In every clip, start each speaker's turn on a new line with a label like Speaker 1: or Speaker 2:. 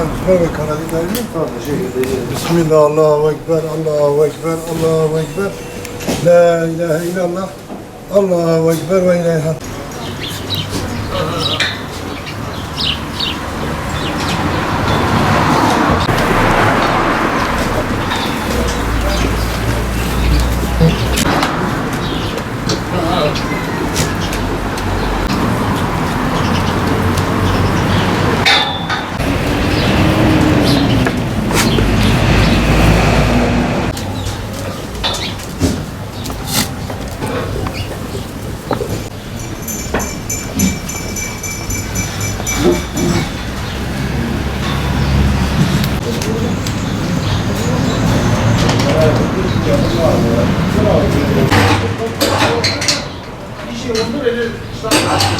Speaker 1: Bismillah ve kanadidayım. Bismillah, Allahu Ekber, Allahu Ekber, Allahu Ekber. La ilahe illallah. Allahu Ekber ve Gracias.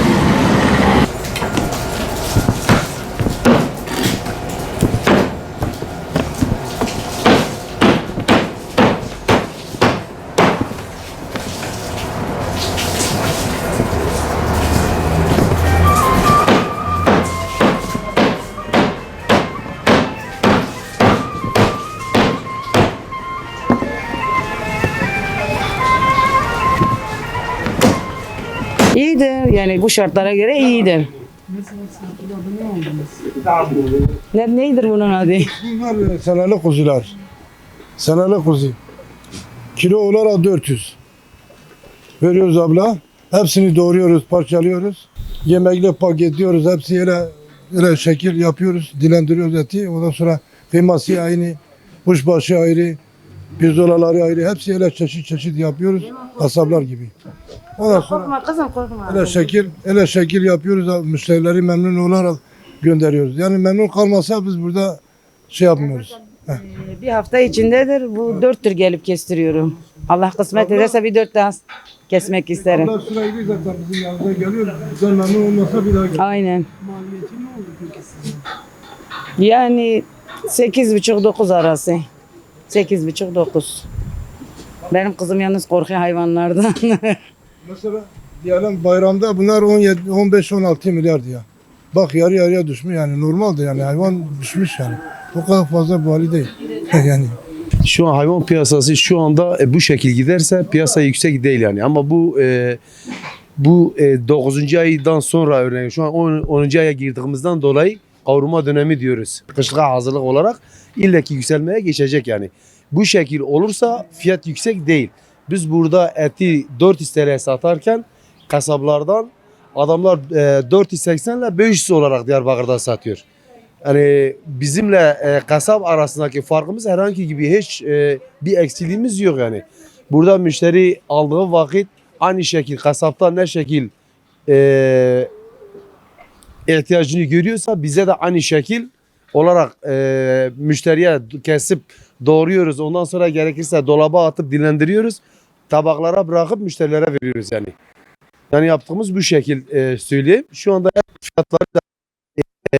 Speaker 2: İyidir yani bu şartlara göre iyidir. Ne, neydir bunun adı?
Speaker 1: Bunlar seneli kuzular. Seneli kuzu. Kilo olarak 400. Veriyoruz abla. Hepsini doğruyoruz, parçalıyoruz. Yemekle paketliyoruz. Hepsi öyle, öyle şekil yapıyoruz. Dilendiriyoruz eti. Ondan sonra kıyması aynı, kuşbaşı ayrı, pirzolaları ayrı. Hepsi öyle çeşit çeşit yapıyoruz. Kasaplar gibi. Ondan sonra
Speaker 2: Korkma kızım korkma.
Speaker 1: öyle şekil, öyle şekil yapıyoruz. Müşterileri memnun olarak gönderiyoruz. Yani memnun kalmasa biz burada şey yapmıyoruz. Heh.
Speaker 2: Bir hafta içindedir. Bu dörttür gelip kestiriyorum. Allah kısmet ederse bir dört daha kesmek isterim.
Speaker 1: Allah sürekli zaten bizim yanımıza geliyor. Bizden memnun olmasa bir daha gelir.
Speaker 2: Aynen. Yani sekiz buçuk dokuz arası. Sekiz buçuk dokuz. Benim kızım yalnız korkuyor hayvanlardan.
Speaker 1: Mesela diyelim bayramda bunlar 17, 15-16 milyar diye. Bak yarı yarıya düşmüş yani normaldi yani hayvan düşmüş yani. O kadar fazla bu hali değil. yani
Speaker 3: Şu an hayvan piyasası şu anda e, bu şekil giderse piyasa yüksek değil yani. Ama bu e, bu e, 9. aydan sonra örneğin şu an 10. 10. aya girdiğimizden dolayı kavrulma dönemi diyoruz. Kışlığa hazırlık olarak illaki yükselmeye geçecek yani. Bu şekil olursa fiyat yüksek değil. Biz burada eti 400 TL satarken kasaplardan adamlar e, 480 ile 500 olarak Diyarbakır'da satıyor. Yani bizimle e, kasap arasındaki farkımız herhangi gibi hiç e, bir eksiliğimiz yok yani. Burada müşteri aldığı vakit aynı şekil kasapta ne şekil e, ihtiyacını görüyorsa bize de aynı şekil olarak e, müşteriye kesip doğruyoruz. Ondan sonra gerekirse dolaba atıp dinlendiriyoruz. Tabaklara bırakıp müşterilere veriyoruz yani. Yani yaptığımız bu şekil e, söyleyeyim. Şu anda fiyatları da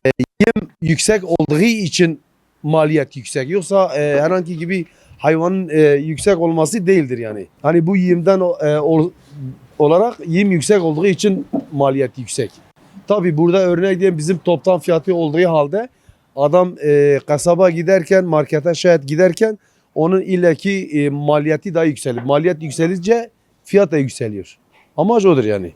Speaker 3: e, yem yüksek olduğu için maliyet yüksek. Yoksa e, herhangi gibi hayvanın e, yüksek olması değildir yani. Hani bu yemden e, ol- olarak yem yüksek olduğu için maliyet yüksek. Tabi burada örnek diyelim bizim toptan fiyatı olduğu halde adam e, kasaba giderken markete şayet giderken onun illaki e, maliyeti daha yükselir. Maliyet yükselince fiyat da yükseliyor. Amaç odur yani.